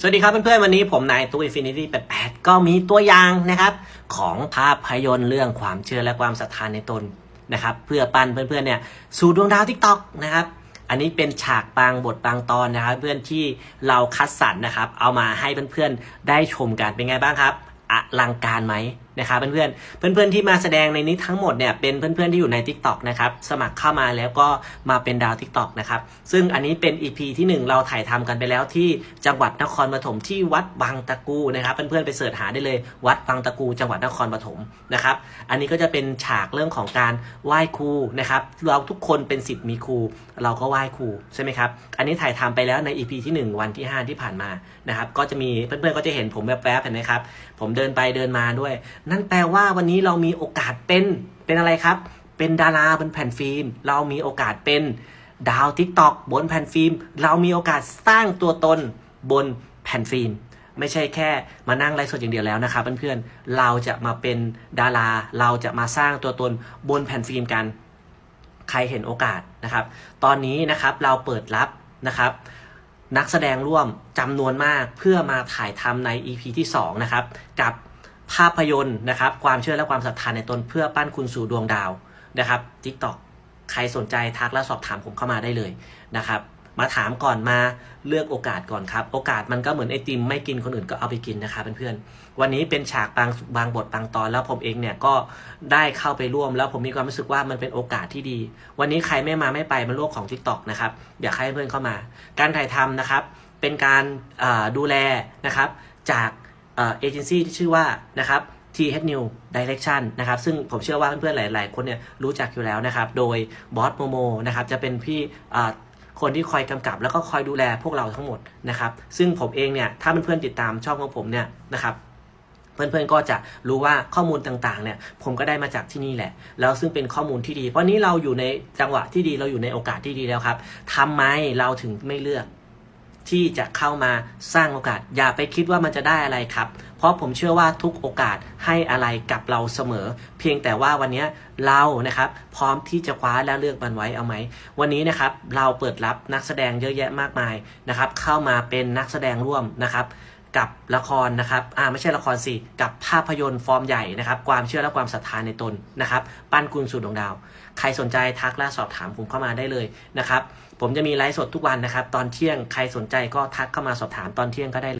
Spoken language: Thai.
สวัสดีครับเพื่อนๆวันนี้ผมนายตู้อินฟินิตี้แปดก็มีตัวอย่างนะครับ ของภาพยนตร์เรื่องความเชื่อและความศรัทธาในตนนะครับ เพื่อปั้นเพื่อนๆเนี่ยสู่ดวงดาวทิกตอกนะครับ อันนี้เป็นฉากบางบทบางตอนนะครับ เพื่อนที่เราคัดสรรนะครับ เอามาให้เพื่อนๆได้ชมกันเป็นไงบ้างครับอลังการไหม นะครับเพื่อนๆเพื่อนๆที่มาแสดงในนี้ทั้งหมดเนี่ยเป็นเพื่อนๆที่อยู่ใน Tik t o อกนะครับสมัครเข้ามาแล้วก็มาเป็นดาว Tik t o อกนะครับซึ่งอันนี้เป็น EP ที่ 1 เราถ่ายทำกันไปแล้วที่จังหวัดนครปฐมที่วัดบางตะกูนะครับเพื่อนๆไปเสิร์ชหาได้เลย วัดบางตะกู จังหวัดนครปฐมนะครับอันนี้ก็จะเป็นฉากเรื่องของการไหว้ครูนะครับเราทุกคนเป็นสิทธิ์มีครูเราก็ไหว้ครูใช่ไหมครับอันนี้ถ่ายทำไปแล้วใน EP ที่ 1 วันที่ 5 ที่ผ่านมานะครับก็จะมีเพื่อนๆก็จะเห็นผมแวบๆเห็นไหมครับผมเดินไปเดินมาด้วยนั่นแปลว่าวันนี้เรามีโอกาสเป็นเป็นอะไรครับ เป็นดาราบนแผ่นฟิล์ม เรามีโอกาสเป็นดาวทิกตอกบนแผ่นฟิล์ม เรามีโอกาสสร้างตัวตนบนแผ่นฟิล์ม ไม่ใช่แค่มานั่งไลฟ์สดอย่างเดียวแล้วนะครับเพื่อนๆเราจะมาเป็นดารา เราจะมาสร้างตัวตนบนแผ่นฟิล์มกัน ใครเห็นโอกาสนะครับ ตอนนี้นะครับเราเปิดรับนะครับนักแสดงร่วมจำนวนมากเพื่อมาถ่ายทำใน EP ที่ 2 นะครับ กับ ภาพยนตร์นะครับ ความเชื่อและความศรัทธาในตนเพื่อปั้นคุณสู่ดวงดาวนะครับ TikTok ใครสนใจทักและสอบถามผมเข้ามาได้เลยนะครับมาถามก่อนมาเลือกโอกาสก่อนครับ โอกาสมันก็เหมือนไอติมไม่กินคนอื่นก็เอาไปกินนะครับเพื่อนๆวันนี้เป็นฉากบางบางบทบางตอนแล้วผมเองเนี่ยก็ได้เข้าไปร่วม แล้วผมมีความรู้สึกว่ามันเป็นโอกาสที่ดี วันนี้ใครไม่มาไม่ไปมันโลกของ TikTok นะครับอยากให้เพื่อนเข้ามา การถ่ายทำนะครับเป็นการดูแลนะครับจาก เอเจนซี่ที่ชื่อว่านะครับ T H New Direction นะครับ ซึ่งผมเชื่อว่าเพื่อนๆ หลายๆ คนเนี่ยรู้จักอยู่แล้วนะครับ โดยบอสโมโมนะครับ จะเป็นพี่อ่าคนที่คอยกำกับแล้วก็คอยดูแลพวกเราทั้งหมดนะครับ ซึ่งผมเองเนี่ย ถ้าเพื่อนๆ ติดตามช่องของผมเนี่ยนะครับเพื่อนๆ ก็จะรู้ว่าข้อมูลต่างๆ เนี่ย ผมก็ได้มาจากที่นี่แหละ แล้วซึ่งเป็นข้อมูลที่ดี เพราะนี้เราอยู่ในจังหวะที่ดี เราอยู่ในโอกาสที่ดีแล้วครับทำไมเราถึงไม่เลือก ที่จะเข้ามาสร้างโอกาส อย่าไปคิดว่ามันจะได้อะไรครับ เพราะผมเชื่อว่าทุกโอกาสให้อะไรกับเราเสมอ เพียงแต่ว่าวันนี้เรานะครับพร้อมที่จะคว้าและเลือกมันไว้เอาไหม วันนี้นะครับเราเปิดรับนักแสดงเยอะแยะมากมายนะครับ เข้ามาเป็นนักแสดงร่วมนะครับ กับละครนะครับ อ่าไม่ใช่ละครสิ กับภาพยนตร์ฟอร์มใหญ่นะครับ ความเชื่อและความศรัทธาในตนนะครับ ปั้นกุลสู่ดวงดาว ใครสนใจทักและสอบถามผมเข้ามาได้เลยนะครับ ผมจะมีไลฟ์สดทุกวันนะครับ ตอนเที่ยง ใครสนใจก็ทักเข้ามาสอบถามตอนเที่ยงก็ได้